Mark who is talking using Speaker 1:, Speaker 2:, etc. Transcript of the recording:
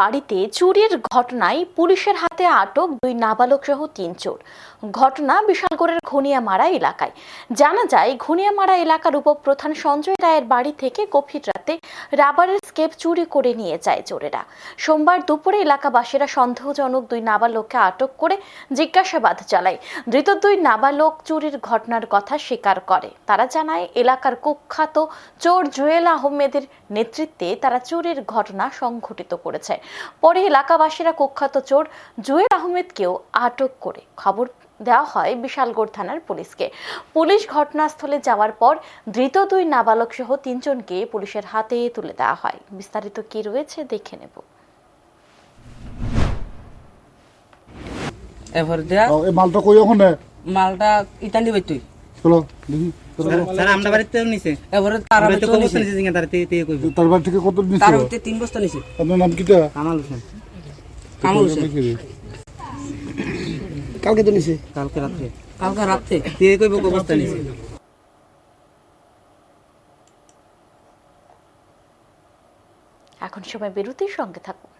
Speaker 1: বাড়িতে চুরির ঘটনায় পুলিশের হাতে আটক দুই নাবালক সহ তিন চোর। ঘটনা বিশালগড়ের ঘনিয়ামারা এলাকায়। জানা যায়, ঘনিয়ামারা এলাকার উপপ্রধান সঞ্জয় রায়ের বাড়ি থেকে গভীর রাতে রাবারের স্কেপ চুরি করে নিয়ে যায় চোরেরা। সোমবার দুপুরে এলাকাবাসীরা সন্দেহজনক দুই নাবালককে আটক করে জিজ্ঞাসাবাদ চালায়। ধৃত দুই নাবালক চুরির ঘটনার কথা স্বীকার করে। তারা জানায়, এলাকার কুখ্যাত চোর জুয়েল আহমেদের নেতৃত্বে তারা চুরির ঘটনা সংঘটিত করেছে। পরে এলাকাবাসীরা কুখ্যাত চোর জুয়েল আহমেদকেও আটক করে খবর দেওয়া হয় বিশালগড় থানার পুলিশকে। পুলিশ ঘটনাস্থলে যাওয়ার পর ধৃত দুই নাবালক সহ তিনজনকে পুলিশের হাতে তুলে দেওয়া হয়। বিস্তারিত কি রয়েছে দেখে নেব।
Speaker 2: এবার দেয়া
Speaker 3: ও, মালটা কই ওখানে?
Speaker 2: মালটা ইতান দিবে তুই
Speaker 3: চলো দেখি।
Speaker 4: স্যার আমরা নিছে।
Speaker 2: এবারে তার
Speaker 4: আমরা তো
Speaker 2: ভিতর নিছে।
Speaker 4: নিছে? জিঙ্গা তার তে তে কইব
Speaker 3: তার বাড়ি থেকে কত নিছো?
Speaker 2: তার ভিতরে তিন বস্তা নিছে।
Speaker 3: আপনার নাম কিটা?
Speaker 4: কামাল হোসেন।
Speaker 2: কামড় হইছে। কালকে তো নিছে।
Speaker 4: কালকে রাত্রে।
Speaker 2: কালকে রাতে
Speaker 4: তে কইব কবস্থান নিছে?
Speaker 1: এখন সময় বিরতির সঙ্গে থাকুন।